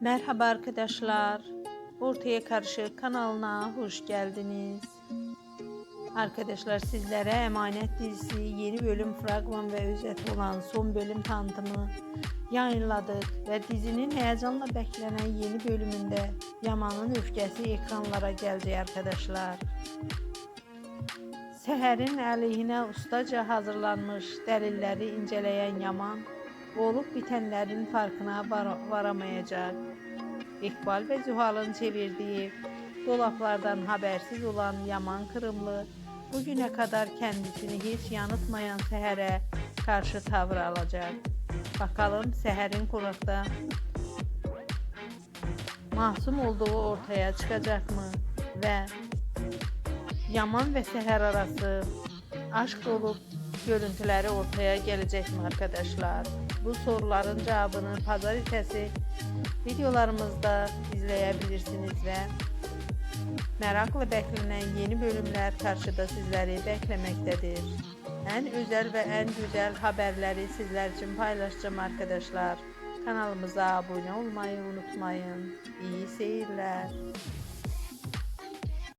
Merhaba arkadaşlar. Ortaya Karışık kanalına hoş geldiniz. Arkadaşlar sizlere Emanet dizisi yeni bölüm fragman ve özet olan son bölüm tanıtımı yayınladık ve dizinin heyecanla beklenen yeni bölümünde Yaman'ın öfkesi ekranlara geldi arkadaşlar. Seher'in əleyhinə ustaca hazırlanmış dəlilləri inceleyen Yaman, olup bitenlerin farkına var varamayacak. İkbal ve Zuhal'ın çevirdiği dolaplardan habersiz olan Yaman Kırımlı, bugüne kadar kendisini hiç yanıtmayan Seher'e karşı tavır alacak. Bakalım Seher'in konakta masum olduğu ortaya çıkacak mı? Ve Yaman ve Seher arası aşk dolu görüntüleri ortaya gelecek mi arkadaşlar? Bu soruların cevabını pazartesi videolarımızda izleyebilirsiniz ve merakla beklenen yeni bölümler karşıda sizleri beklemektedir. En özel ve en güzel haberleri sizler için paylaşacağım arkadaşlar. Kanalımıza abone olmayı unutmayın. İyi seyirler.